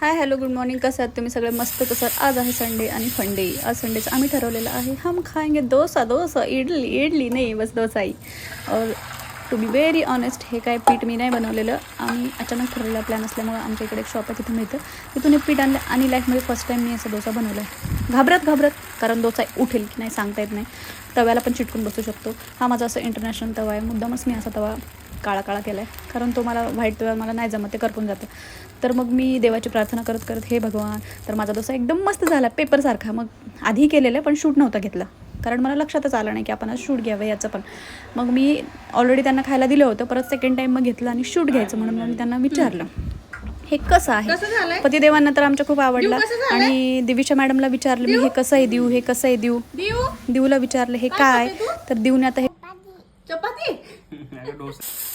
Hi hello good morning. कसं आहात तुम्ही? सगळे मस्त कसं आज आहे संडे आणि फंडे. आज संडेचं आम्ही ठरवलेलं आहे. हम खाएंगे डोसा डोसा. इडली इडली नाही बस डोसाई. और टू बी व्हेरी ऑनेस्ट हे काय पीठ मी नाही बनवलेलं. आम्ही अचानक ठरवलेला प्लॅन असल्यामुळं आमच्या इकडे एक शॉप आहे तिथे मिळतं. तिथून हे पीठ आणलं आणि लाईफमध्ये फर्स्ट टाईम मी असा डोसा बनवला आहे घाबरत घाबरत कारण डोसा उठेल की नाही सांगता येत नाही. तव्याला पण चिटकून बसू शकतो. हा माझा असं इंटरनॅशनल तवा आहे. मुद्दामच मी असा तवा काळा काळा केला आहे कारण तो मला व्हाईट मला नाही जमत ते करपून जातं. तर मग मी देवाची प्रार्थना करत करत हे भगवान तर माझा डोसा एकदम मस्त झाला पेपरसारखा मग आधी केलेलं पण शूट नव्हता घेतला. कारण मला लक्षातच आलं नाही की आपण आज शूट घ्यावं याचं पण. मग मी ऑलरेडी त्यांना खायला दिलं होतं परत सेकंड टाईम मग घेतलं आणि शूट घ्यायचं म्हणून मग मी त्यांना विचारलं. हे कसं कसं आहे? पतिदेवांना तर आमच्या खूप आवडला? आणि दिवीच्या मॅडमला विचारलं मी हे कसं आहे देऊ? हे कसं आहे देऊ? देऊ? देऊला विचारलं हे काय? तर देऊने आता हे चपाती?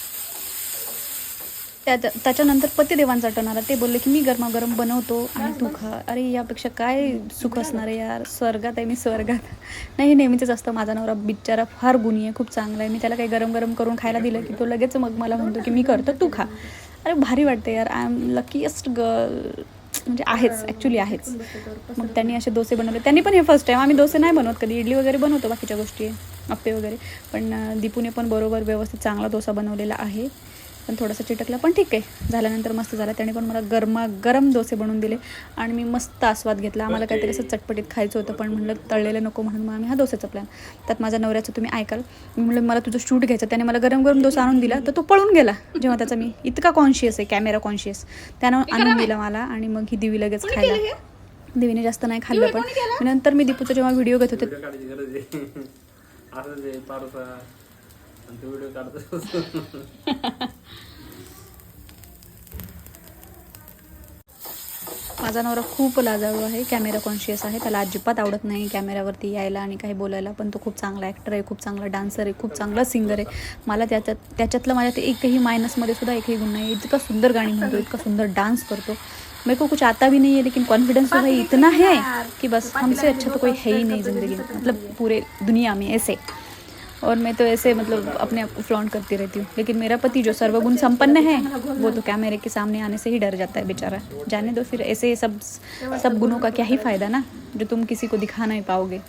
त्या त्याच्यानंतर पतिदेवांचा टर्न आला ते बोलले की मी गरमागरम बनवतो आणि तू खा. अरे यापेक्षा काय सुख असणार आहे यार? स्वर्गात आहे मी स्वर्गात. नाही नेहमीच असतं. माझा नवरा बिचारा फार गुणी आहे खूप चांगला आहे. मी त्याला काही गरम गरम करून खायला दिलं की तो लगेच मग मला म्हणतो की मी करतो तू खा. अरे भारी वाटते यार. आय एम लकीएस्ट गर्ल म्हणजे आहेच ॲक्च्युली आहेच. मग त्यांनी असे डोसे बनवले. त्यांनी पण हे फर्स्ट टाईम आम्ही डोसे नाही बनवत कधी. इडली वगैरे बनवतो बाकीच्या गोष्टी अप्पे वगैरे. पण दीपूने पण बरोबर व्यवस्थित चांगला डोसा बनवलेला आहे. पण थोडासा चिटकला. पण ठीक आहे. झाल्यानंतर मस्त झाला. त्याने पण मला गरमा गरम डोसे बनवून दिले आणि मी मस्त आस्वाद घेतला. आम्हाला काहीतरी असं चटपटीत खायचं होतं पण म्हणलं तळलेलं नको म्हणून मग आम्ही हा डोसाचा प्लॅन त्यात माझ्या नवऱ्याचं तुम्ही ऐकाल. मी म्हणलं मला तुझं शूट घ्यायचं. त्याने मला गरम गरम डोसा आणून दिला तर तो पळून गेला. जेव्हा त्याचा मी इतका कॉन्शियस आहे कॅमेरा कॉन्शियस त्यानं आणून दिला मला आणि मग ही दिवी लगेच खायला. दिवीने जास्त नाही खाल्लं पण. नंतर मी दीपूचा जेव्हा व्हिडिओ घेत होते आणि तो व्हिडिओ काढतो माझा नवरा खूप लाजाळू आहे कॅमेरा कॉन्शियस आहे. त्याला अजिबात आवडत नाही कॅमेऱ्यावरती यायला आणि काही बोलायला पण तो खूप चांगला ॲक्टर आहे खूप चांगला डान्सर आहे खूप चांगला सिंगर आहे. मला त्याच्यात त्याच्यातलं माझ्या ते एकही मायनसमध्ये सुद्धा एकही गुण नाही. इतका सुंदर गाणी म्हणतो इतका सुंदर डान्स करतो. मेरे को कुछ आता भी नहीं है लेकिन कॉन्फिडेंस तो भाई इतना है कि बस हमसे अच्छा तो कोई है ही नहीं ज़िंदगी मतलब पूरे दुनिया में ऐसे. और मैं तो ऐसे मतलब अपने आप को फ्लॉन्ट करती रहती हूँ। लेकिन मेरा पति जो सर्वगुण संपन्न है वो तो कैमरे के सामने आने से ही डर जाता है बेचारा। जाने दो फिर ऐसे सब सब गुणों का क्या ही फ़ायदा ना जो तुम किसी को दिखा नहीं पाओगे।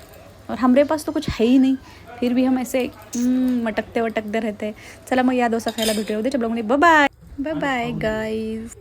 और हमारे पास तो कुछ है ही नहीं फिर भी हम ऐसे हम्म, मटकते वटकते रहते हैं। चला मग याद हो खायला भेटूया उद्याच्या ब्लॉगमध्ये बाय बाय बाय